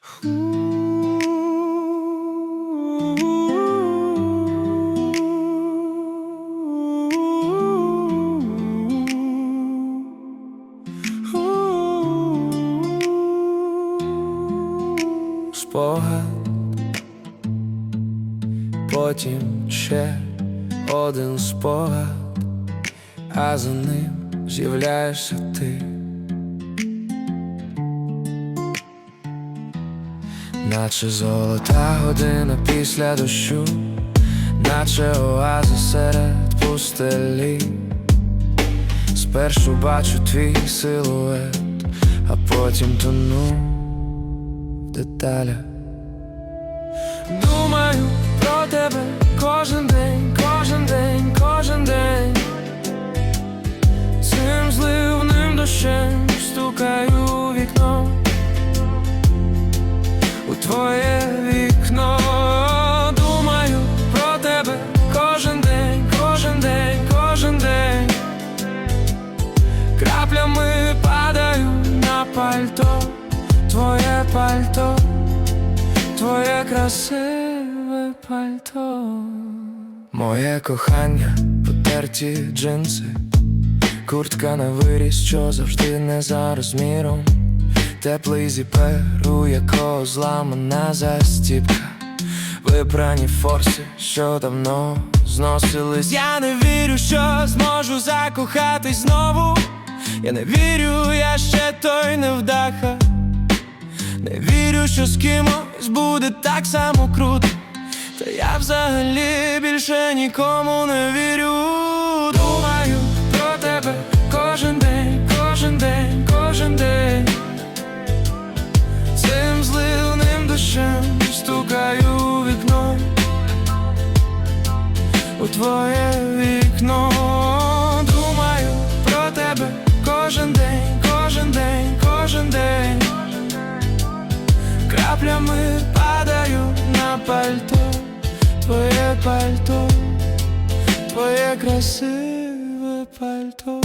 Спогад, потім ще один спогад, а за ним з'являєшся ти. Наче золота година після дощу, наче оаза серед пустелі. Спершу бачу твій силует, а потім тону в деталях. Думаю про тебе твоє вікно думаю про тебе кожен день, кожен день, кожен день. Краплями падаю на пальто, твоє пальто, твоє красиве пальто. Моє кохання, потерті джинси, куртка на виріс, що завжди не за розміром. Теплий зіпер, у якого зламана застіпка. Випрані форси, що давно зносились. Я не вірю, що зможу закохатись знову. Я не вірю, я ще той невдаха Не вірю, що з кимось буде так само круто. Та я взагалі більше нікому не вірю твоє вікно. Думаю про тебе кожен день, кожен день, кожен день. Краплями падаю на пальто. Твоє пальто, твоє красиве пальто